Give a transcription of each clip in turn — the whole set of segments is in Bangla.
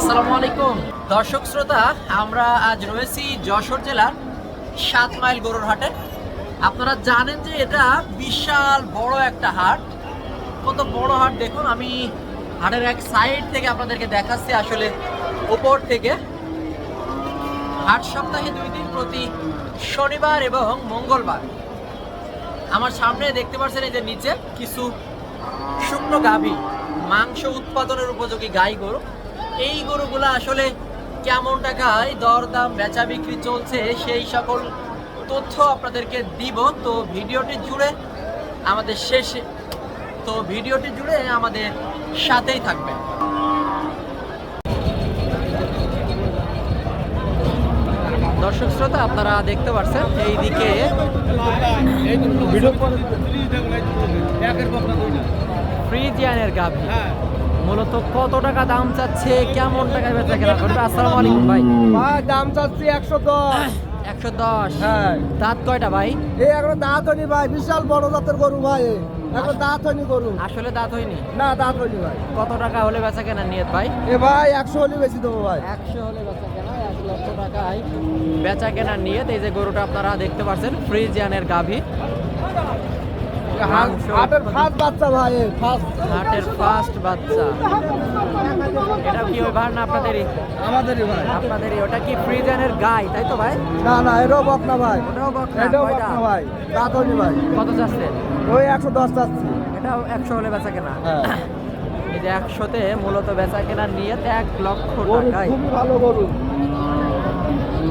আসসালামু আলাইকুম। দর্শক শ্রোতা, আমরা আজ রয়েছি যশোর জেলার সাত মাইল গরুর হাটে। আপনারা জানেন যে এটা বিশাল বড় একটা হাট। কত বড় হাট দেখুন, আমি হাটের এক সাইড থেকে আপনাদেরকে দেখাচ্ছি আসলে উপর থেকে। হাট সপ্তাহে দুই দিন প্রতি শনিবার এবং মঙ্গলবার। আমার সামনে দেখতে পাচ্ছেন এই যে নিচে কিছু শুকনো গাভী, মাংস উৎপাদনের উপযোগী গাই গরু। এই গরুগুলো আসলে কেমন টাকায় দরদাম বেচা বিক্রি চলছে সেই সকল তথ্য আপনাদেরকে দিব। তো ভিডিওটি জুড়ে আমাদের শেষে তো ভিডিওটি জুড়ে আমাদের সাথেই থাকবেন। দর্শক শ্রোতা আপনারা দেখতে পাচ্ছেন এইদিকে ফ্রিজিয়ানের গাভী। মূলত কত টাকা দাম চাচ্ছে? কেমন টাকায় বেচা কেনা করবে? আসসালামু আলাইকুম ভাই। ভাই দাম চাচ্ছি একশো দশ। একশো দশ? হ্যাঁ। দাঁত কয়টা ভাই? এই এখন দাঁত হয়নি ভাই বিশাল বড় জাতের গরু ভাই। এখন দাঁত হয়নি গরু। আসলে দাঁত হয়নি? না দাঁত হয়নি ভাই। কত টাকা হলে বেচা কেনা নিয়ত ভাই? এ ভাই একশো হলে বেশি দেবো ভাই। একশো হলে বেচা কেনা এক লক্ষ টাকায়। বেচা কেনার নিয়ত এই যে গরুটা আপনারা দেখতে পাচ্ছেন ফ্রিজিয়ানের গাভী। হাটের ফার্স্ট বাচ্চা ভাই ফার্স্ট হাটের ফার্স্ট বাচ্চা। এটা কি ওই ভার না আপনাদেরই? আমাদেরই ভাই। আপনাদেরই। ওটা কি ফ্রিজিয়ানের গাই তাই তো ভাই? না না এটাও বকনা ভাই। ওটাও বকনা, এটাও কয়টা? বকনা ভাই। দাঁত হয়নি ভাই। কত চাচ্ছেন ওই একশো দশ চাচ্ছি এটাও একশো হলে বেচা কেনা? হ্যাঁ। এই যে একশোতে মূলত বেচা কেনার নিয়ত এক লক্ষ টাকায়। খুবই ভালো গরু।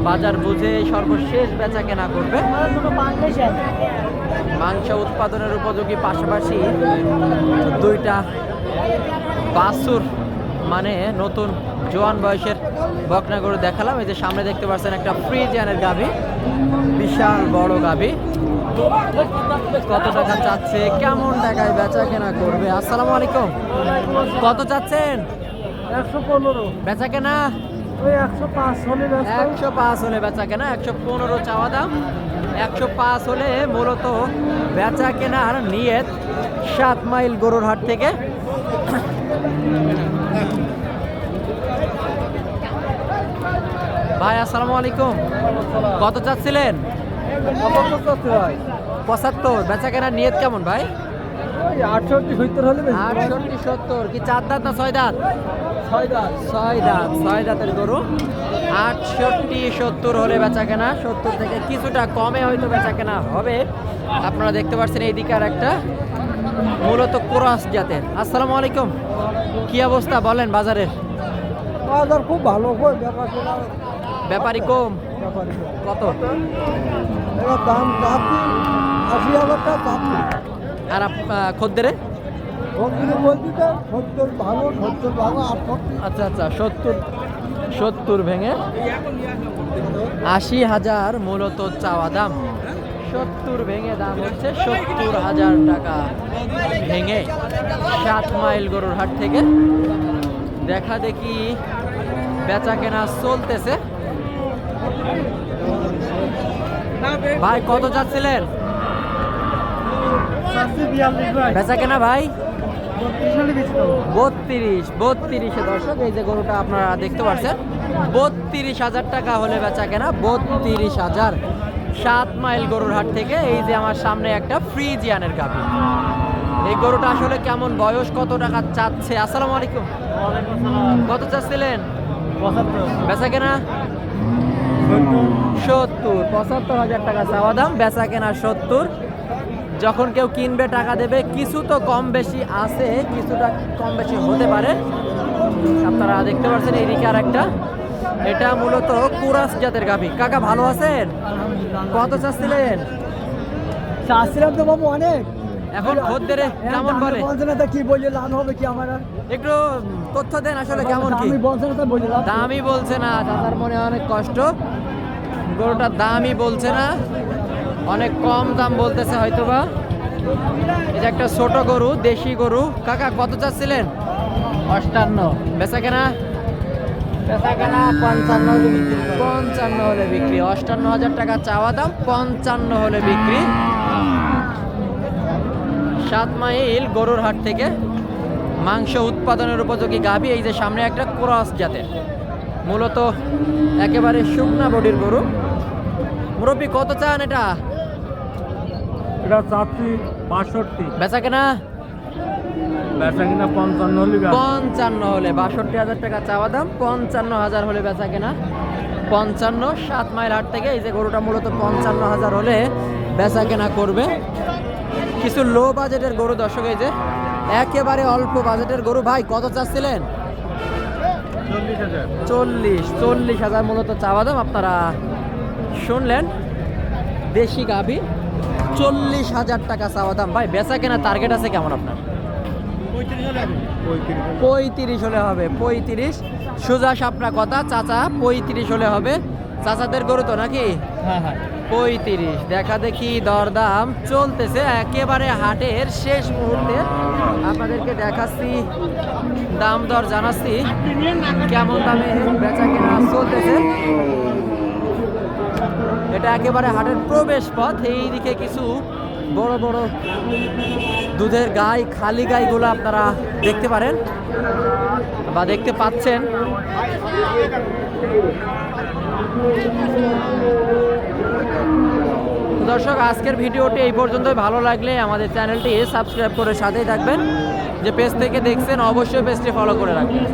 বাজার বুঝে সর্বশেষ বেচা কেনা করবে। মাংস উৎপাদনের উপযোগী পাশাপাশি দুইটা বাসুর মানে নতুন জোয়ান বয়সের বকনা গরু দেখালাম। এই যে সামনে দেখতে পাচ্ছেন একটা ফ্রিজিয়ানের গাভী বিশাল বড় গাভী। কত টাকা চাচ্ছে কেমন টাকায় বেচা কেনা করবে? আসসালামু আলাইকুম। কত চাচ্ছেন? একশো পনেরো। বেচা কেনা একশো পাঁচ হলে বেচা কেনা একশো পনেরো চাওয়া দাম একশো পাঁচ হলে মূলত বেচা কেনার নিয়ত সাত মাইল গরুর হাট থেকে। ভাই আসসালামু আলাইকুম। কত চাচ্ছিলেন? পঁচাত্তর। বেচা কেনার নিয়ত কেমন ভাই? আটষট্টি সত্তর হলে আটষট্টি সত্তর। কি চার দাঁত না ছয় দাঁত? ছয় দাঁত। ছয় দাঁত ছয় দাঁতের গরু। আটষট্টি সত্তর হলে বেচা কেনা। সত্তর থেকে কিছুটা কমে হয়তো বেচা কেনা হবে। আপনারা দেখতে পাচ্ছেন এইদিকে আর একটা মূলত কোরাস জাতের। আসসালামু আলাইকুম। কি অবস্থা বলেন বাজারের বাজার খুব ভালো ব্যাপার। কম? ব্যাপারই কম। কত? দাম চাচ্ছি আশি হাজার টাকা চাচ্ছি। আর খদ্দেরে? আচ্ছা আচ্ছা সত্তর সত্তর ভেঙে আশি হাজার মূলত চাওয়া দাম। সত্তর ভেঙে দাম হচ্ছে সত্তর হাজার টাকা ভেঙে সাত মাইল গরুর হাট থেকে। দেখা দেখি বেচা কেনা চলতেছে। ভাই কত ভাই বেচা কেনা ভাই? বত্রিশ বত্রিশ দর্শক এই যে গরুটা আপনারা দেখতে পাচ্ছেন বত্রিশ হাজার টাকা হলে বেচা কেনা বত্রিশ হাজার সাত মাইল গরুর হাট থেকে এই যে আমার সামনে একটা ফ্রিজিয়ানের গাভি। এই গরুটা আসলে কেমন বয়স কত টাকা চাচ্ছে? আসসালামু আলাইকুম। কত চাচ্ছিলেন? বেচা কেনা? সত্তর পঁচাত্তর হাজার টাকা চাওয়া দাম বেচা কেনা সত্তর। যখন কেউ কিনবে টাকা দেবে কিছু তো কম বেশি আছে কিছুটা কম বেশি হতে পারে। আপনারা দেখতে পাচ্ছেন এইদিকে আর একটা এটা মূলত কুরাস জাতের গাভী। কাকা ভালো আছেন? কত চাচ্ছিলেন? চাচ্ছিলাম তো বাবু অনেক। এখন খদ্দের কেমন বলে কি বললে লাভ হবে কি আমার একটু তথ্য দেন আসলে কেমন কি। আমি দামই বলছে না দাদার মনে অনেক কষ্ট। গরুটার দামই বলছে না। অনেক কম দাম বলতেছে হয়তো বা এই যে একটা ছোট গরু দেশি গরু। কাকা কত চাচ্ছিলেন? অষ্টান্ন। বেচা কেনা? বেচা কেনা পঞ্চান্ন পঞ্চান্ন হলে বিক্রি। অষ্টান্ন হাজার টাকা চাওয়া দাম পঞ্চান্ন হলে বিক্রি। সাত মাইল গরুর হাট থেকে মাংস উৎপাদনের উপযোগী গাভী এই যে সামনে একটা ক্রস জাতের। মূলত একেবারে শুকনা বডির গরু। মুরব্বী কত চান এটা? এটা চাচ্ছি বাষট্টি। বেচা কেনা বেচা কিনা পঞ্চান্ন হলে পঞ্চান্ন হলে বাষট্টি হাজার টাকা চাওয়া দাম পঞ্চান্ন হাজার হলে বেচা কেনা পঞ্চান্ন সাত মাইল হাট থেকে এই যে গরুটা মূলত পঞ্চান্ন হাজার হলে বেচা কেনা করবে। কিছু লো বাজেটের গরু দর্শক এই যে একেবারে অল্প বাজেটের গরু ভাই কত চাচ্ছিলেন? চল্লিশ চল্লিশ হাজার মূলত চাওয়া দাম আপনারা শুনলেন। দেশি গাভি। চল্লিশ হাজার টাকা চাওয়া দাম। ভাই বেচা কেনা টার্গেট আছে কেমন আপনার? পঁয়ত্রিশ হলে হবে। পঁয়ত্রিশ। সোজা সাপনা কথা চাচা পঁয়ত্রিশ হলে হবে। চাচাদের গরু তো নাকি? হ্যাঁ হ্যাঁ। পঁয়ত্রিশ। দেখা দেখি দরদাম চলতেছে একেবারে হাটের শেষ মুহূর্তে। আপনাদেরকে দেখাচ্ছি দাম দর জানাচ্ছি কেমন দামে বেচা কেনা চলতেছে। এটা একেবারে হাটের প্রবেশ পথ। এই দিকে কিছু বড় বড় দুধের গাই, খালি গাইগুলো আপনারা দেখতে পারেন বা দেখতে পাচ্ছেন। দর্শক, আজকের ভিডিওটি এই পর্যন্তই। ভালো লাগলে আমাদের চ্যানেলটি সাবস্ক্রাইব করে সাথেই থাকবেন। যে পেজ থেকে দেখছেন, অবশ্যই পেজটি ফলো করে রাখবেন।